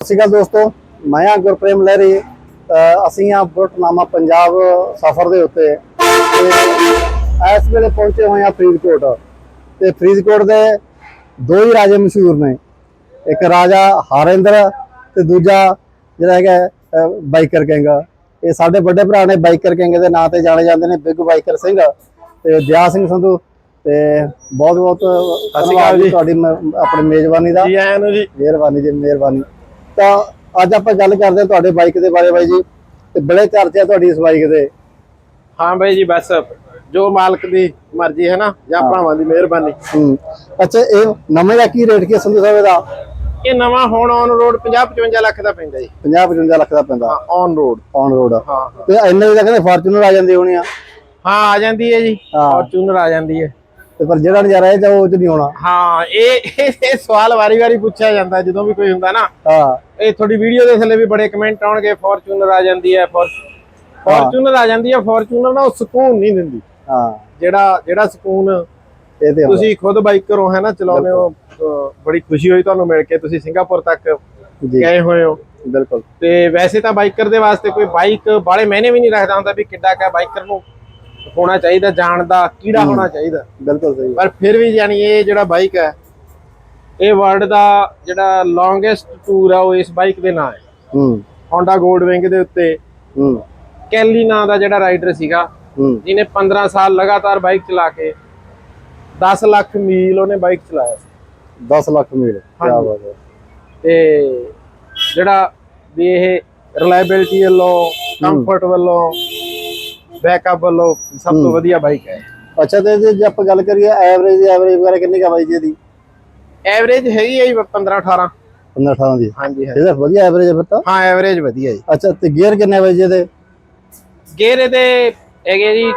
ਸਤਿ ਸ਼੍ਰੀ ਅਕਾਲ ਦੋਸਤੋ ਮੈਂ ਹਾਂ ਗੁਰਪ੍ਰੇਮ ਲਹਿਰੀ। ਅਸੀਂ ਆ ਬੁਲਟਨਾਮਾ ਪੰਜਾਬ ਸਫ਼ਰ ਦੇ ਉੱਤੇ। ਇਸ ਵੇਲੇ ਪਹੁੰਚੇ ਹੋਏ ਆ ਫਰੀਦਕੋਟ। ਤੇ ਫਰੀਦਕੋਟ ਦੇ ਦੋ ਹੀ ਰਾਜੇ ਮਸ਼ਹੂਰ ਨੇ। ਇੱਕ ਰਾਜਾ ਹਰਿੰਦਰ ਤੇ ਦੂਜਾ ਜਿਹੜਾ ਹੈਗਾ ਬਾਈਕਰ ਕਿੰਗ। ਇਹ ਸਾਡੇ ਵੱਡੇ ਭਰਾ ਨੇ ਬਾਈਕਰ ਕਿੰਗ ਦੇ ਨਾਂ ਤੇ ਜਾਣੇ ਜਾਂਦੇ ਨੇ ਬਿੱਗ ਬਾਈਕਰ ਸਿੰਘ। ਤੇ ਦਿਆ ਸਿੰਘ ਸੰਧੂ ਤੇ ਬਹੁਤ ਬਹੁਤ ਧੰਨਵਾਦ ਜੀ। ਤੁਹਾਡੀ ਆਪਣੀ ਮੇਜ਼ਬਾਨੀ ਦਾ। ਜੀ ਆਇਆਂ ਨੂੰ ਜੀ। ਮਿਹਰਬਾਨੀ ਜੀ ਮਿਹਰਬਾਨੀ। ਤਾਂ ਅੱਜ ਆਪਾਂ ਗੱਲ ਕਰਦੇ ਹਾਂ ਤੁਹਾਡੇ ਬਾਈਕ ਦੇ ਬਾਰੇ ਬਾਈ ਜੀ। ਤੇ ਬੜੇ ਚਰਚੇ ਆ ਤੁਹਾਡੀ ਇਸ ਬਾਈਕ ਦੇ। ਹਾਂ ਬਾਈ ਜੀ ਬਸ ਜੋ ਮਾਲਕ ਦੀ ਮਰਜ਼ੀ ਹੈ ਨਾ ਜਾਂ ਭਰਾਵਾਂ ਦੀ ਮਿਹਰਬਾਨੀ। ਹੂੰ। ਅੱਛਾ ਇਹ ਨਵੇਂ ਦਾ ਕੀ ਰੇਟ ਕੀ ਸੰਧੂ ਸਾਹਿਬ ਦਾ ਇਹ ਨਵਾਂ ਹੁਣ ਔਨ ਰੋਡ 50 55 ਲੱਖ ਦਾ ਪੈਂਦਾ ਜੀ। 50 55 ਲੱਖ ਦਾ ਪੈਂਦਾ। ਹਾਂ ਔਨ ਰੋਡ ਔਨ ਰੋਡ ਹਾਂ ਤੇ ਇੰਨੇ ਦਾ ਕਹਿੰਦੇ ਫਾਰਚੂਨਰ ਆ ਜਾਂਦੀ ਹੋਣੀ ਆ। ਹਾਂ ਆ ਜਾਂਦੀ ਹੈ ਜੀ। ਫੋਰਚੂਨਰ ਆ ਜਾਂਦੀ ਹੈ। ਤੇ ਪਰ ਜਿਹੜਾ ਨਜ਼ਾਰਾ ਇਹ ਤਾਂ ਉਹ ਚ ਨਹੀਂ ਆਉਣਾ। ਹਾਂ ਇਹ ਇਹ ਇਹ ਸਵਾਲ ਵਾਰੀ-ਵਾਰੀ ਪੁੱਛਿਆ ਜਾਂਦਾ ਜਦੋਂ ਵੀ ਕੋਈ ਹੁੰਦਾ ਨਾ। ਹਾਂ। ਇਹ ਤੁਹਾਡੀ ਵੀਡੀਓ ਦੇ ਥੱਲੇ ਵੀ ਬੜੇ ਕਮੈਂਟ ਆਉਣਗੇ ਫੋਰਚੂਨਰ ਆ ਜਾਂਦੀ ਹੈ ਫੋਰਚੂਨਰ ਆ ਜਾਂਦੀ ਹੈ ਫੋਰਚੂਨਰ ਨਾ ਉਹ ਸਕੂਨ ਨਹੀਂ ਦਿੰਦੀ। ਹਾਂ। ਜਿਹੜਾ ਜਿਹੜਾ ਸਕੂਨ ਇਹ ਤੇ। ਤੁਸੀਂ ਖੁਦ ਬਾਈਕਰ ਹੋ ਹੈ ਨਾ ਚਲਾਉਂਦੇ ਹੋ ਅਹ ਬੜੀ ਖੁਸ਼ੀ ਹੋਈ ਤੁਹਾਨੂੰ ਮਿਲ ਕੇ ਤੁਸੀਂ ਸਿੰਗਾਪੁਰ ਤੱਕ ਜੀ। ਗਏ ਹੋਏ ਹੋ। ਬਿਲਕੁਲ। ਤੇ ਵੈਸੇ ਤਾਂ ਬਾਈਕਰ ਦੇ ਵਾਸਤੇ ਕੋਈ ਬਾਈਕ ਬਾਲੇ ਮਹਿਨੇ ਵੀ ਨਹੀਂ ਰੱਖਦਾ ਹੁੰਦਾ ਵੀ ਕਿੱਡਾ ਕਾ ਬਾਈਕਰ ਨੂੰ। ਹੋਣਾ ਚਾਹੀਦਾ ਜਾਣ ਦਾ ਕੀੜਾ ਹੋਣਾ ਚਾਹੀਦਾ। ਬਿਲਕੁਲ ਸਹੀ। ਪਰ ਫਿਰ ਵੀ ਯਾਨੀ ਇਹ ਜਿਹੜਾ ਬਾਈਕ ਹੈ ਇਹ ਵਰਲਡ ਦਾ ਜਿਹੜਾ ਲੌਂਗੇਸਟ ਟੂਰ ਆ ਉਹ ਇਸ ਬਾਈਕ ਦੇ ਨਾਂ ਹੈ। ਹੂੰ। Honda Goldwing ਦੇ ਉੱਤੇ। ਹੂੰ। ਕੈਲੀ ਨਾਂ ਦਾ ਜਿਹੜਾ ਰਾਈਡਰ ਸੀਗਾ ਹੂੰ। ਜਿਹਨੇ 15 ਸਾਲ ਲਗਾਤਾਰ ਬਾਈਕ ਚਲਾ ਕੇ 10 ਲੱਖ ਮੀਲ ਉਹਨੇ ਬਾਈਕ ਚਲਾਇਆ ਸੀ। 10 ਲੱਖ ਮੀਲ ਕੀ। ਬਾਤ ਹੈ। ਤੇ ਜਿਹੜਾ ਵੀ ਇਹ ਰਿਲਾਇਬਿਲਟੀ ਵੱਲੋਂ ਕੰਫਰਟ ਵੱਲੋਂ ਬੈਕਅਪ ਵੱਲੋਂ ਸਭ ਤੋਂ ਵਧੀਆ ਬਾਈਕ ਹੈ। ਅੱਛਾ ਤੇ ਜੇ ਜੇ ਆਪਾਂ ਗੱਲ ਕਰੀਏ ਐਵਰੇਜ ਐਵਰੇਜ ਵਗੈਰਾ ਕਿੰਨੀ ਕਾ ਬਾਈ ਜੀ ਇਹਦੀ? ਐਵਰੇਜ ਹੈਗੀ ਹੈ ਜੀ 15 18 15 18 ਦੀ। ਹਾਂਜੀ ਹੈ ਇਹਦਾ ਵਧੀਆ ਐਵਰੇਜ ਹੈ ਫਿਰ ਤਾਂ? ਹਾਂ ਐਵਰੇਜ ਵਧੀਆ ਜੀ। ਅੱਛਾ ਤੇ ਗੇਅਰ ਕਿੰਨੇ ਬਾਈ ਜੀ ਇਹਦੇ? ਗੇਅਰ ਇਹਦੇ ਹੈਗੇ ਜੀ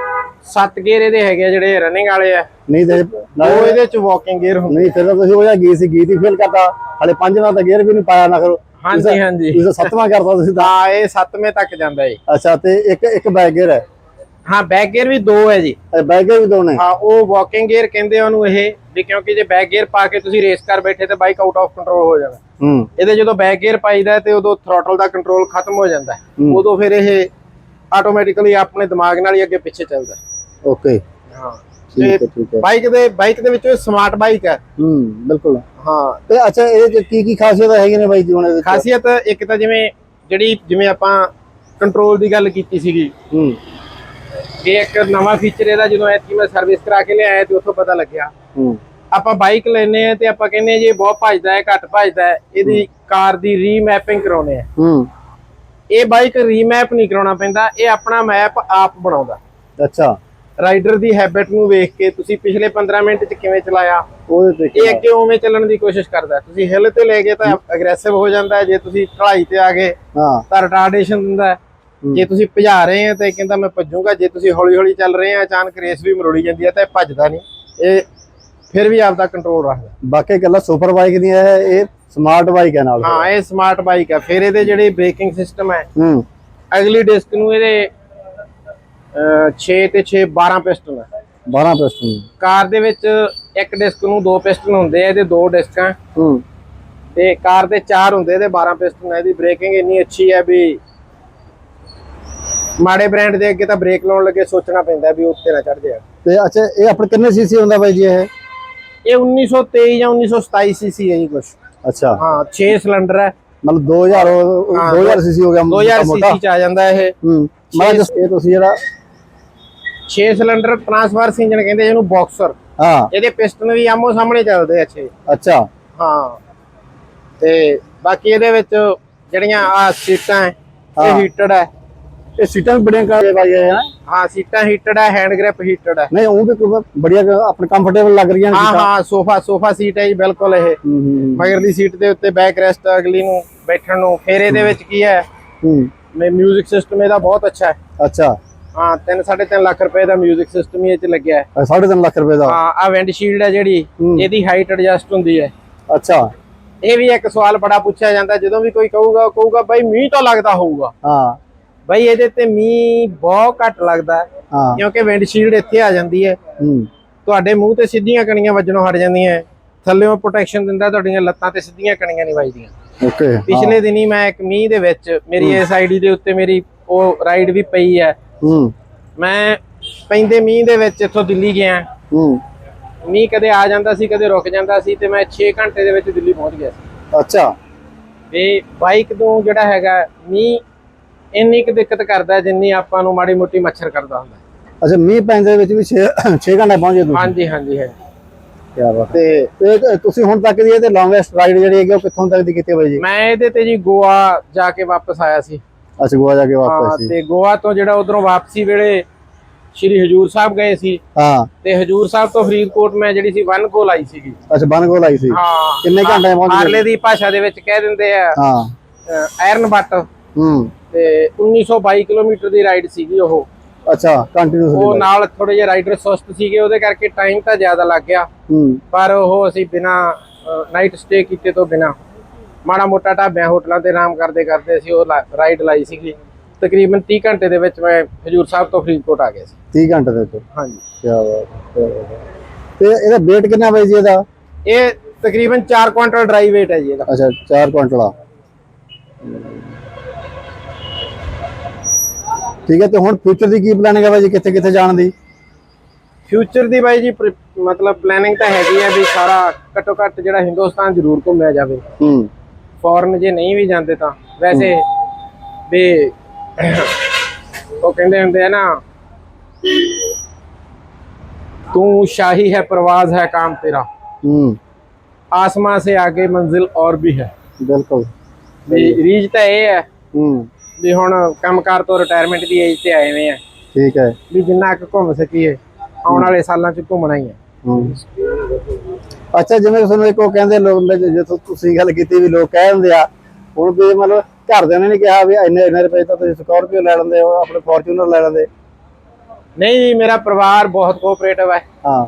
7 ਗੇਅਰ ਇਹਦੇ ਹੈਗੇ ਜਿਹੜੇ ਰਨਿੰਗ ਵਾਲੇ ਆ। ਨਹੀਂ ਤੇ ਉਹ ਇਹਦੇ ਚ ਵਾਕਿੰਗ ਗੇਅਰ ਹੁੰਦੇ ਨਹੀਂ ਫਿਰ ਤਾਂ ਤੁਸੀਂ ਉਹ ਜਿਹਾ ਗੀਤ ਸੀ ਗੀਤ ਹੀ ਫੇਲ ਕਰਤਾ। ਹਲੇ ਪੰਜਵਾਂ ਤਾਂ ਗੇਅਰ ਵੀ ਨਹੀਂ ਪਾਇਆ ਨਾ ਕਰੋ। ਹਾਂਜੀ ਹਾਂਜੀ। ਤੁਸੀਂ ਸੱਤਵਾਂ ਕਰਤਾ ਤੁਸੀਂ ਤਾਂ। ਹਾਂ ਇਹ 7ਵੇਂ ਤੱਕ ਜਾਂਦਾ ਜੀ। ਅੱਛਾ ਤੇ ਇੱਕ ਇੱਕ ਬੈਕ ਗੇਅਰ ਹੈ। ਹਾਂ ਬੈਕ ਗੇਅਰ ਵੀ ਦੋ ਹੈ ਜੀ। ਬੈਕ ਗੇਅਰ ਵੀ ਦੋ ਨੇ? ਹਾਂ ਉਹ ਵਾਕਿੰਗ ਗੇਅਰ ਕਹਿੰਦੇ ਆ ਉਹਨੂੰ ਇਹ ਵੀ ਕਿਉਂਕਿ ਜੇ ਬੈਕ ਗੇਅਰ ਪਾ ਕੇ ਤੁਸੀਂ ਰੇਸ ਕਰ ਬੈਠੇ ਤੇ ਬਾਈਕ ਆਊਟ ਆਫ ਕੰਟਰੋਲ ਹੋ ਜਾਣਾ ਹੂੰ। ਇਹਦੇ ਜਦੋਂ ਬੈਕ ਗੇਅਰ ਪਾਈਦਾ ਤੇ ਉਦੋਂ ਥ੍ਰੋਟਲ ਦਾ ਕੰਟਰੋਲ ਖਤਮ ਹੋ ਜਾਂਦਾ। ਉਦੋਂ ਫਿਰ ਇਹ ਆਟੋਮੈਟਿਕਲੀ ਆਪਣੇ ਦਿਮਾਗ ਨਾਲ ਹੀ ਅੱਗੇ ਪਿੱਛੇ ਚੱਲਦਾ। ਓਕੇ ਹਾਂ। ਬਾਈਕ ਦੇ ਬਾਈਕ ਦੇ ਵਿੱਚ ਸਮਾਰਟ ਬਾਈਕ ਹੈ। ਹੂੰ ਬਿਲਕੁਲ। ਹਾਂ। ਤੇ ਅੱਛਾ ਇਹਦੇ ਚ ਕੀ ਕੀ ਖਾਸੀਅਤ ਹੈਗੀ ਨੇ ਬਾਈ ਜੀ ਹੁਣ ਖਾਸੀਅਤ ਇੱਕ ਤਾਂ ਜਿਵੇਂ ਜਿਹੜੀ ਜਿਵੇਂ ਆਪਾਂ ਕੰਟਰੋਲ ਦੀ ਗੱਲ ਕੀਤੀ ਸੀਗੀ। ਹੂੰ। ਇਹ ਇੱਕ ਨਵਾਂ ਫੀਚਰ ਇਹਦਾ ਜਦੋਂ ਐਤਕੀ ਮੈਂ ਸਰਵਿਸ ਕਰਾ ਕੇ ਲਿਆਇਆ ਤੇ ਉੱਥੋਂ ਪਤਾ ਲੱਗਿਆ। ਹੂੰ। ਆਪਾਂ ਬਾਈਕ ਲੈਨੇ ਆ ਤੇ ਆਪਾਂ ਕਹਿੰਦੇ ਆ ਜੀ ਬਹੁਤ ਭੱਜਦਾ ਹੈ ਘੱਟ ਭੱਜਦਾ ਹੈ ਇਹਦੀ ਕਾਰ ਦੀ ਰੀਮੈਪਿੰਗ ਕਰਾਉਨੇ ਆ ਹੂੰ। ਇਹ ਬਾਈਕ ਰੀਮੈਪ ਨਹੀਂ ਕਰਾਉਣਾ ਪੈਂਦਾ ਇਹ ਆਪਣਾ ਮੈਪ ਆਪ ਬਣਾਉਂਦਾ। ਅੱਛਾ। ਰਾਈਡਰ ਦੀ ਹੈਬਿਟ ਨੂੰ ਵੇਖ ਕੇ ਤੁਸੀਂ ਪਿਛਲੇ 15 ਮਿੰਟ ਚ ਕਿਵੇਂ ਚਲਾਇਆ ਉਹਦੇ ਤੇ ਇਹ ਅੱਗੇ ਉਵੇਂ ਚੱਲਣ ਦੀ ਕੋਸ਼ਿਸ਼ ਕਰਦਾ। ਤੁਸੀਂ ਹਿੱਲ ਤੇ ਲੈ ਗਏ ਤਾਂ ਅਗਰੈਸਿਵ ਹੋ ਜਾਂਦਾ ਜੇ ਤੁਸੀਂ ਢਲਾਈ ਤੇ ਆ ਗਏ ਹਾਂ। ਤਾਂ ਰਿਟਾਰਡੇਸ਼ਨ ਦਿੰਦਾ ਹੈ। ਜੇ ਤੁਸੀਂ ਭਜਾ ਰਹੇ ਆ ਤਾਂ ਕਹਿੰਦਾ ਮੈਂ ਭੱਜੂਗਾ ਜੇ ਤੁਸੀਂ ਹੌਲੀ ਹੌਲੀ ਚੱਲ ਰਹੇ ਆ ਅਚਾਨਕ ਰੇਸ ਵੀ ਮਰੋੜੀ ਜਾਂਦੀ ਹੈ ਤਾਂ ਇਹ ਭੱਜਦਾ ਨਹੀਂ। ਇਹ ਫਿਰ ਵੀ ਆਪਦਾ ਕੰਟਰੋਲ ਰੱਖਦਾ। ਬਾਕੀ ਗੱਲਾਂ ਸੁਪਰ ਬਾਈਕ ਦੀਆਂ ਹੈ ਇਹ ਸਮਾਰਟ ਬਾਈਕ ਹੈ ਨਾਲ। ਹਾਂ ਇਹ ਸਮਾਰਟ ਬਾਈਕ ਹੈ। ਫਿਰ ਇਹਦੇ ਜਿਹੜੇ ਬ੍ਰੇਕਿੰਗ ਸਿਸਟਮ ਹੈ ਹੂੰ। ਅਗਲੀ ਡਿਸਕ ਨੂੰ ਇਹਦੇ 6 ਤੇ 6 12 ਪਿਸਟਨ ਹੈ। 12 ਪਿਸਟਨ ਕਾਰ ਦੇ ਵਿੱਚ ਇੱਕ ਡਿਸਕ ਨੂੰ ਦੋ ਪਿਸਟਨ ਹੁੰਦੇ ਆ ਇਹਦੇ ਦੋ ਡਿਸਕਾਂ ਹੂੰ। ਤੇ ਕਾਰ ਦੇ ਚਾਰ ਹੁੰਦੇ ਇਹਦੇ 12 ਪਿਸਟਨ ਹੈ ਇਹਦੀ ਬ੍ਰੇਕਿੰਗ ਇੰਨੀ ਅੱਛੀ ਹੈ ਵੀ ਮਾੜੇ ਬ੍ਰਾਂਡ ਦੇ ਅੱਗੇ ਤਾਂ ਬ੍ਰੇਕ ਲਾਉਣ ਲੱਗੇ ਸੋਚਣਾ ਪੈਂਦਾ ਵੀ ਉੱਤੇ ਨਾ ਚੜ ਜਾਏ ਤੇ ਅੱਛਾ ਇਹ ਆਪਣੇ ਕਿੰਨੇ ਸੀਸੀ ਹੁੰਦਾ ਬਾਈ ਜੀ ਇਹ? ਇਹ 1923 ਜਾਂ 1927 ਸੀਸੀ ਹੈ ਜੀ ਕੁਝ ਅੱਛਾ। ਹਾਂ 6 ਸਿਲੰਡਰ ਹੈ। ਮਤਲਬ 2000 ਉਹ- ਹਾਂ, 2000 ਸੀਸੀ ਹੋ ਗਿਆ 2000 ਮੋਟਾ ਸੀਸੀ ਚ ਆ ਜਾਂਦਾ ਇਹ। ਹੂੰ ਮੈਂ just ਇਹ ਤੁਸੀਂ ਜਿਹੜਾ 6 ਸਿਲੰਡਰ ਟਰਾਂਸਫਰਸ ਇੰਜਨ ਕਹਿੰਦੇ ਜਿਹਨੂੰ ਬਾਕਸਰ। ਹਾਂ। ਇਹਦੇ ਪਿਸਟਨ ਵੀ ਆਮੋ ਸਾਹਮਣੇ ਚੱਲਦੇ ਆ 6 ਅੱਛਾ। ਹਾਂ। ਤੇ ਬਾਕੀ ਇਹਦੇ ਵਿੱਚ ਜਿਹੜੀਆਂ ਆ ਸੀਟਾਂ ਇਹ। ਹੀਟਡ ਹੈ। ਇਹ ਸੀਟਾਂ ਵੀ ਬੜੀਆਂ ਕਾਲੇ ਬਾਈ ਹੈ ਨਾ ਹਾਂ ਸੀਟਾਂ ਹੀਟਡ ਹੈ ਹੈਂਡ ਗ੍ਰਿਪ ਹੀਟਡ ਹੈ ਨਹੀਂ ਉਹ ਵੀ ਬੜੀਆਂ ਆਪਣੇ ਕੰਫਰਟੇਬਲ ਲੱਗ ਰਹੀਆਂ ਹਾਂ ਹਾਂ ਸੋਫਾ ਸੋਫਾ ਸੀਟ ਹੈ ਜੀ ਬਿਲਕੁਲ ਇਹ। ਮਗਰਲੀ ਸੀਟ ਦੇ ਉੱਤੇ ਬੈਕ ਰੈਸਟ ਅਗਲੀ ਨੂੰ ਬੈਠਣ ਨੂੰ। ਫਿਰ ਇਹਦੇ ਵਿੱਚ ਕੀ ਹੈ? ਹੂੰ। ਮਿਊਜ਼ਿਕ ਸਿਸਟਮ ਇਹਦਾ ਬਹੁਤ ਅੱਛਾ ਹੈ। ਅੱਛਾ। ਹਾਂ 3 3.5 ਲੱਖ ਰੁਪਏ ਦਾ ਮਿਊਜ਼ਿਕ ਸਿਸਟਮ ਹੀ ਇਹ ਚ ਲੱਗਿਆ ਹੈ। ਇਹ ਸਾਢੇ ਤਿੰਨ ਲੱਖ ਰੁਪਏ ਦਾ? ਹਾਂ ਆ ਵਿੰਡ ਸ਼ੀਲਡ ਹੈ ਜਿਹੜੀ। ਇਹਦੀ ਹਾਈਟ ਐਡਜਸਟ ਹੁੰਦੀ ਹੈ। ਅੱਛਾ। ਇਹ ਵੀ ਇੱਕ ਸਵਾਲ ਬੜਾ ਪੁੱਛਿਆ ਜਾਂਦਾ ਜਦੋਂ ਵੀ ਕੋਈ ਕਹੂਗਾ ਕਹੂਗਾ ਬਾਈ ਮੀਂਹ ਤਾਂ ਲੱਗਦਾ ਹੋਊਗਾ। ਹਾਂ। ਬਾਈ ਇਹਦੇ ਤੇ ਮੀਂਹ ਬਹੁਤ ਘੱਟ ਲੱਗਦਾ ਹੈ ਕਿਉਂਕਿ ਵਿੰਡ ਸ਼ੀਲਡ ਇੱਥੇ ਆ ਜਾਂਦੀ ਹੈ। ਹੂੰ। ਤੁਹਾਡੇ ਮੂੰਹ ਤੇ ਸਿੱਧੀਆਂ ਕਣੀਆਂ ਵੱਜਣੋਂ ਹਟ ਜਾਂਦੀਆਂ। ਥੱਲੇੋਂ ਪ੍ਰੋਟੈਕਸ਼ਨ ਦਿੰਦਾ ਤੁਹਾਡੀਆਂ ਲੱਤਾਂ ਤੇ ਸਿੱਧੀਆਂ ਕਣੀਆਂ ਨਹੀਂ ਵੱਜਦੀਆਂ। ਓਕੇ ਪਿਛਲੇ ਦਿਨੀ ਮੈਂ ਇੱਕ ਮੀਂਹ ਦੇ ਵਿੱਚ ਮੇਰੀ ਇਸ ਆਈਡੀ ਦੇ ਉੱਤੇ ਮੇਰੀ ਉਹ ਰਾਈਡ ਵੀ ਪਈ ਹੈ। ਹੂੰ। ਮੈਂ ਪੈਂਦੇ ਮੀਂਹ ਦੇ ਵਿੱਚ ਇੱਥੋਂ ਦਿੱਲੀ ਗਿਆ। ਹੂੰ। ਮੀਂਹ ਕਦੇ ਆ ਜਾਂਦਾ ਸੀ ਕਦੇ ਰੁਕ ਜਾਂਦਾ ਸੀ ਤੇ ਮੈਂ 6 ਘੰਟੇ ਦੇ ਵਿੱਚ ਦਿੱਲੀ ਪਹੁੰਚ ਗਿਆ ਸੀ। ਅੱਛਾ। ਤੇ ਬਾਈਕ ਤੋਂ ਜਿਹੜਾ ਹੈਗਾ ਮੀਂਹ ਇੰਨੀ ਕੁ ਦਿੱਕਤ ਕਰਦਾ ਜਿੰਨੀ ਆਪਾਂ ਨੂੰ ਮਾੜੀ ਮੋਟੀ ਮੱਛਰ ਕਰਦਾ ਹੁੰਦਾ ਅੱਛਾ ਮੀਂਹ ਪੈਂਦੇ ਵਿੱਚ ਵੀ 6 6 ਘੰਟੇ ਪਹੁੰਚੇ ਤੁਸੀਂ? ਹਾਂਜੀ ਹਾਂਜੀ ਹੈ। ਕੀ ਬਾਤ ਤੇ ਤੇ ਤੇ ਤੁਸੀਂ ਹੁਣ ਤੱਕ ਦੀ ਇਹਦੇ ਲੌਂਗੈਸਟ ਰਾਈਡ ਜਿਹੜੀ ਹੈਗੀ ਉਹ ਕਿੱਥੋਂ ਤੱਕ ਦੀ ਕੀਤੀ ਬਾਈ ਜੀ? ਮੈਂ ਇਹਦੇ ਤੇ ਜੀ ਗੋਆ ਜਾ ਕੇ ਵਾਪਸ ਆਇਆ ਸੀ। ਅੱਛਾ ਗੋਆ ਜਾ ਕੇ ਹਾਂ ਵਾਪਸ ਸੀ। ਤੇ ਗੋਆ ਤੋਂ ਜਿਹੜਾ ਉਧਰੋਂ ਵਾਪਸੀ ਵੇਲੇ ਸ਼੍ਰੀ ਹਜੂਰ ਸਾਹਿਬ ਗਏ ਸੀ। ਹਾਂ। ਤੇ ਹਜੂਰ ਸਾਹਿਬ ਤੋਂ ਫਰੀਦਕੋਟ ਮੈਂ ਜਿਹੜੀ ਸੀ ਵਨ ਕੋਲ ਆਈ ਸੀਗੀ। ਅੱਛਾ ਬਨ ਗੋਲ ਆਈ ਸੀ। ਹਾਂ। ਕਿੰਨੇ ਘੰਟੇ ਪਹੁੰਚ ਗਏ? ਹਾਰਲੇ ਦੀ ਭਾਸ਼ਾ ਦੇ ਵਿੱਚ ਕਹਿ ਦਿੰਦੇ ਆ ਹਾਂ। ਆਇਰਨ ਬੱਟ ਹੂੰ। ਤੇ 1922 ਕਿਲੋਮੀਟਰ ਦੀ ਰਾਈਡ ਸੀਗੀ ਉਹ। ਅੱਛਾ ਉਹ ਕੰਟੀਨਿਊਸ ਨਾਲ ਥੋੜੇ ਜਿਹੇ ਰਾਈਡਰ ਸੁਸਤ ਸੀਗੇ ਉਹਦੇ ਕਰਕੇ ਟਾਈਮ ਤਾਂ ਜ਼ਿਆਦਾ ਲੱਗ ਗਿਆ। ਪਰ ਉਹ ਅਸੀਂ ਬਿਨਾ ਨਾਈਟ ਸਟੇ ਕੀਤੇ ਤੋਂ ਬਿਨਾ ਮਾੜਾ ਮੋਟਾ ਢਾਬਿਆਂ ਹੋਟਲਾਂ ਤੇ ਆਰਾਮ ਕਰਦੇ ਕਰਦੇ ਅਸੀਂ ਉਹ ਰਾਈਡ ਲਾਈ ਸੀਗੀ। ਤਕਰੀਬਨ 30 ਘੰਟੇ ਦੇ ਵਿੱਚ ਮੈਂ ਹਜੂਰ ਸਾਹਿਬ ਤੋਂ ਫਰੀਦਕੋਟ ਆ ਗਿਆ ਸੀ। 30 ਘੰਟੇ ਦੇ ਵਿੱਚ? ਹਾਂਜੀ। ਕੀ ਬਾਤ। ਤੇ ਇਹਦਾ weight ਕਿੰਨਾ ਬਾਈ ਜੀ ਇਹਦਾ? ਇਹ ਤਕਰੀਬਨ 4 ਕੁਇੰਟਲ ਡਰਾਈ weight ਹੈ ਜੀ ਇਹਦਾ। ਅੱਛਾ 4 ਕੁਇੰਟਲ। ਆ ਠੀਕ ਹੈ ਤੇ ਹੁਣ ਫਿਊਚਰ ਦੀ ਕੀ ਪਲਾਨਿੰਗ ਹੈ ਬਾਈ ਜੀ ਕਿੱਥੇ ਕਿੱਥੇ ਜਾਣ ਦੀ? ਫਿਊਚਰ ਦੀ ਬਾਈ ਜੀ ਮਤਲਬ ਪਲੈਨਿੰਗ ਤਾਂ ਹੈਗੀ ਆ ਵੀ ਸਾਰਾ ਘੱਟੋ ਘੱਟ ਜਿਹੜਾ ਹਿੰਦੁਸਤਾਨ ਜ਼ਰੂਰ ਘੁੰਮਿਆ ਜਾਵੇ। ਹੂੰ। ਫੋਰਨ ਜੇ ਨਹੀਂ ਵੀ ਜਾਂਦੇ ਤਾਂ। ਵੈਸੇ ਵੀ ਉਹ ਕਹਿੰਦੇ ਹੁੰਦੇ ਆ ਨਾ ਤੂੰ ਸ਼ਾਹੀ ਹੈ ਪ੍ਰਵਾਜ਼ ਹੈ ਕਾਮ ਤੇਰਾ। ਹੂੰ। ਆਸਮਾਨ ਸੇ ਆਗੇ ਮੰਜ਼ਿਲ ਔਰ ਵੀ ਹੈ। ਬਿਲਕੁਲ। ਰੀਜ ਤਾਂ ਇਹ ਹੈ ਹੂੰ। ਵੀ ਹੁਣ ਕੰਮਕਾਰ ਤੋਂ ਰਿਟਾਇਰਮੈਂਟ ਦੀ ਏਜ ਤੇ ਆਏ ਹੋਏ ਆ। ਠੀਕ ਹੈ। ਵੀ ਜਿੰਨਾ ਕੁ ਘੁੰਮ ਸਕੀਏ ਆਉਣ ਵਾਲੇ ਸਾਲਾਂ 'ਚ ਘੁੰਮਣਾ ਹੀ ਹੈ। ਅੱਛਾ ਜਿਵੇਂ ਤੁਹਾਨੂੰ ਇੱਕ ਕਹਿੰਦੇ ਲੋਕ ਜਦੋਂ ਤੁਸੀਂ ਗੱਲ ਕੀਤੀ ਵੀ ਲੋਕ ਕਹਿ ਦਿੰਦੇ ਆ ਹੁਣ ਵੀ ਮਤਲਬ ਘਰਦਿਆਂ ਨੇ ਨਹੀਂ ਕਿਹਾ ਵੀ ਇੰਨੇ ਇੰਨੇ ਰੁਪਏ ਤਾਂ ਤੁਸੀਂ ਸਕਾਰਪੀਓ ਲੈ ਲੈਂਦੇ ਹੋ ਆਪਣੇ ਫੋਰਚੂਨਰ ਲੈ ਲੈਂਦੇ। ਨਹੀਂ ਜੀ ਮੇਰਾ ਪਰਿਵਾਰ ਬਹੁਤ ਕੋਆਪਰੇਟਿਵ ਹੈ ਹਾਂ।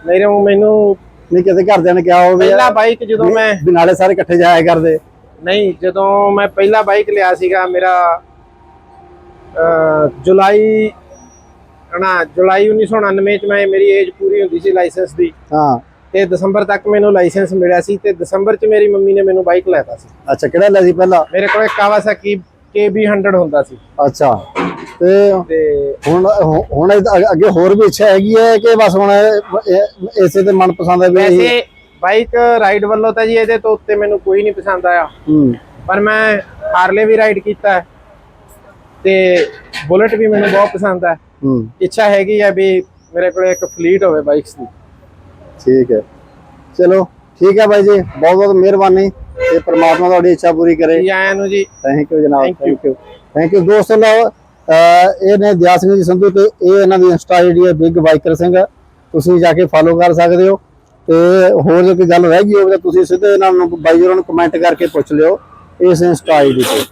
ਮੇਰੇ ਮੈਨੂੰ ਨਹੀਂ ਕਿਸੇ ਘਰਦਿਆਂ ਨੇ ਕਿਹਾ ਹੋਵੇ ਪਹਿਲਾ ਬਾਈਕ ਜਦੋਂ ਮੈਂ ਨਾਲੇ ਸਾਰੇ ਇਕੱਠੇ ਜਾਇਆ ਕਰਦੇ। ਨਹੀਂ ਜਦੋਂ ਮੈਂ ਪਹਿਲਾ ਬਾਈਕ ਲਿਆ ਸੀਗਾ ਮੇਰਾ ਜੁਲਾਈ ਨਾ ਜੁਲਾਈ 1999 ਚ ਮੈਂ ਮੇਰੀ ਏਜ ਪੂਰੀ ਹੁੰਦੀ ਸੀ ਲਾਇਸੈਂਸ ਦੀ। ਹਾਂ। ਤੇ ਦਸੰਬਰ ਤੱਕ ਮੈਨੂੰ ਲਾਇਸੈਂਸ ਮਿਲਿਆ ਸੀ ਤੇ ਦਸੰਬਰ ਚ ਮੇਰੀ ਮੰਮੀ ਨੇ ਮੈਨੂੰ ਬਾਈਕ ਲੈਤਾ ਸੀ। ਅੱਛਾ ਕਿਹੜਾ ਲਿਆ ਸੀ ਪਹਿਲਾਂ? ਮੇਰੇ ਕੋਲ ਇੱਕ ਕਾਵਾਸਾਕੀ KB100 ਹੁੰਦਾ ਸੀ। ਅੱਛਾ ਤੇ ਹੁਣ ਹੁਣ ਅੱਗੇ- ਹੋਰ ਵੀ ਇੱਛਾ ਹੈਗੀ ਹੈ ਕਿ ਬਸ ਹੁਣ ਇਸੇ ਤੇ ਮਨਪਸੰਦ ਹੈ ਵੀ ਵੈਸੇ ਬਾਈਕ ਰਾਈਡ ਵੱਲੋਂ ਤਾਂ ਜੀ ਇਹਦੇ ਤੋਂ ਉੱਤੇ ਮੈਨੂੰ ਕੋਈ ਨਹੀਂ ਪਸੰਦ ਆਇਆ। ਹੂੰ। ਪਰ ਮੈਂ ਹਾਰਲੇ ਵੀ ਰਾਈਡ ਕੀਤਾ ਹੈ ਤੇ ਬੁਲਟ ਵੀ ਮੈਨੂੰ ਬਹੁਤ ਪਸੰਦ ਹੈ। ਹੂੰ। ਇੱਛਾ ਹੈਗੀ ਆ ਵੀ ਮੇਰੇ ਕੋਲ ਇੱਕ ਫਲੀਟ ਹੋਵੇ ਬਾਈਕਸ ਦੀ। ਠੀਕ ਹੈ। ਚਲੋ ਠੀਕ ਹੈ ਬਾਈ ਜੀ ਬਹੁਤ ਬਹੁਤ ਮਿਹਰਬਾਨੀ ਤੇ ਪ੍ਰਮਾਤਮਾ ਤੁਹਾਡੀ ਇੱਛਾ ਪੂਰੀ ਕਰੇ। ਜੀ ਆਇਆਂ ਨੂੰ ਜੀ। ਥੈਂਕ ਯੂ ਜਨਾਬ. ਥੈਂਕ ਯੂ ਥੈਂਕ ਯੂ ਦੋਸਤੋ ਅਹ ਇਹ ਨੇ ਦਿਆਸਨੀ ਜੀ ਸੰਧੂ ਤੇ ਇਹ ਇਹਨਾਂ ਦੀ ਇੰਸਟਾ ਆਈਡੀ ਹੈ ਬਿਗ ਬਾਈਕਰ ਸਿੰਘ। ਤੁਸੀਂ ਜਾ ਕੇ ਫਾਲੋ ਕਰ ਸਕਦੇ ਹੋ। ਤੇ ਹੋਰ ਜੇ ਕੋਈ ਗੱਲ ਰਹਿ ਗਈ ਹੋਵੇ ਤਾਂ ਤੁਸੀਂ ਸਿੱਧੇ ਇਹਨਾਂ ਨੂੰ ਬਾਈ ਹੋਰਾਂ ਨੂੰ ਕਮੈਂਟ ਕਰਕੇ ਪੁੱਛ ਲਿਓ ਇਸ ਇੰਸਟਾ ਆਈਡੀ ਤੇ।